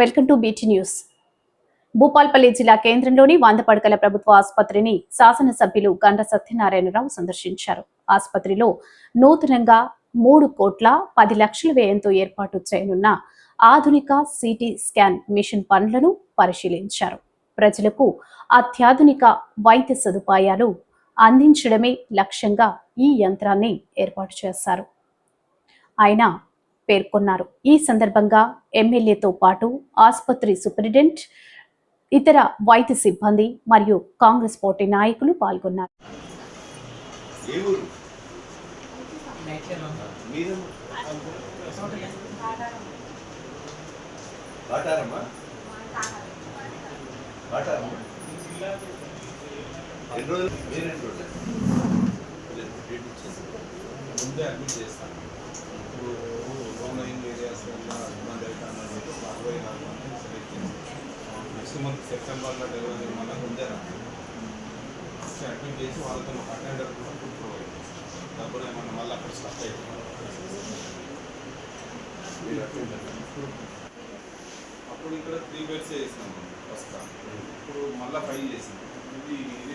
Welcome to BT news. Bhupalpally జిల్లా కేంద్రంలోని వందపడకల ప్రభుత్వ ఆసుపత్రిని శాసనసభ్యులు గండ సత్యనారాయణరావు సందర్శించారు. ఆసుపత్రిలో నూతనంగా మూడు కోట్ల పది లక్షల వ్యయంతో ఏర్పాటు చేయనున్న ఆధునిక సిటీ స్కాన్ మిషన్ పనులను పరిశీలించారు. ప్రజలకు అత్యాధునిక వైద్య సదుపాయాలు అందించడమే లక్ష్యంగా ఈ యంత్రాన్ని ఏర్పాటు చేశారు. ఆయన పేర్కొన్నారు. ఈ సందర్భంగా ఎమ్మెల్యేతో పాటు ఆసుపత్రి సూపరింటెండెంట్ ఇతర వైద్య సిబ్బంది మరియు కాంగ్రెస్ పార్టీ నాయకులు పాల్గొన్నారు. ముందే అడ్మిట్ చేస్తాను లోన్ అయిన ఏరియాస్ ఇబ్బంది అవుతాను ఒక అరవై నాలుగు సెలెక్ట్ చేస్తాను నెక్స్ట్ మంత్ సెప్టెంబర్లో డెలివరీ మన ముందే రాను అడ్మిట్ చేసి వాళ్ళతో ఒక అటెండర్ కూడా ఫుడ్ ప్రొవైడ్ చేస్తాను డబ్బులు ఏమన్నా మళ్ళీ అక్కడ స్టక్ అవుతుంది మీరు అట్లా అప్పుడు ఇక్కడ త్రీ బెడ్స్ వేసినాం ఫస్ట్ ఇప్పుడు మళ్ళీ ఫైవ్ చేసింది ఇది ఇది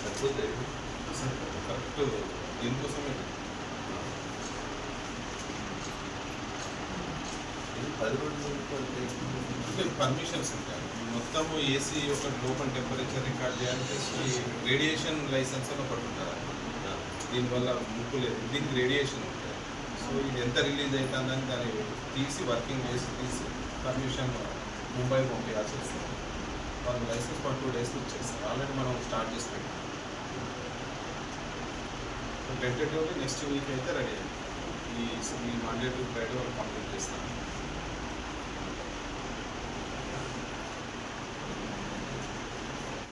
సరిపోతే కరెక్ట్ దీనికోసమే పది రోజులు అంటే పర్మిషన్స్ ఉంటాయి మొత్తం ఏసీ ఒక లోపల టెంపరేచర్ రికార్డ్ చేయాలంటే రేడియేషన్ లైసెన్స్ అని ఒకటి ఉంటుంది దీనివల్ల ముక్కు లేదు. దీనికి రేడియేషన్ ఉంటుంది. సో ఇది ఎంత రిలీజ్ అవుతుందని దాన్ని తీసి వర్కింగ్ చేసి తీసి పర్మిషన్ ముంబై పంపించాల్సి వస్తుంది. వాళ్ళు లైసెన్స్ ఫర్ టూ డేస్ వచ్చేస్తారు ఆల్రెడీ మనం స్టార్ట్ చేసి పెట్టాం. టెంటేటివ్లీ నెక్స్ట్ వీక్ అయితే రెడీ అయ్యింది ఈ ఈ మండే టు ఫ్రైడే వాళ్ళు కంప్లీట్ చేస్తాం.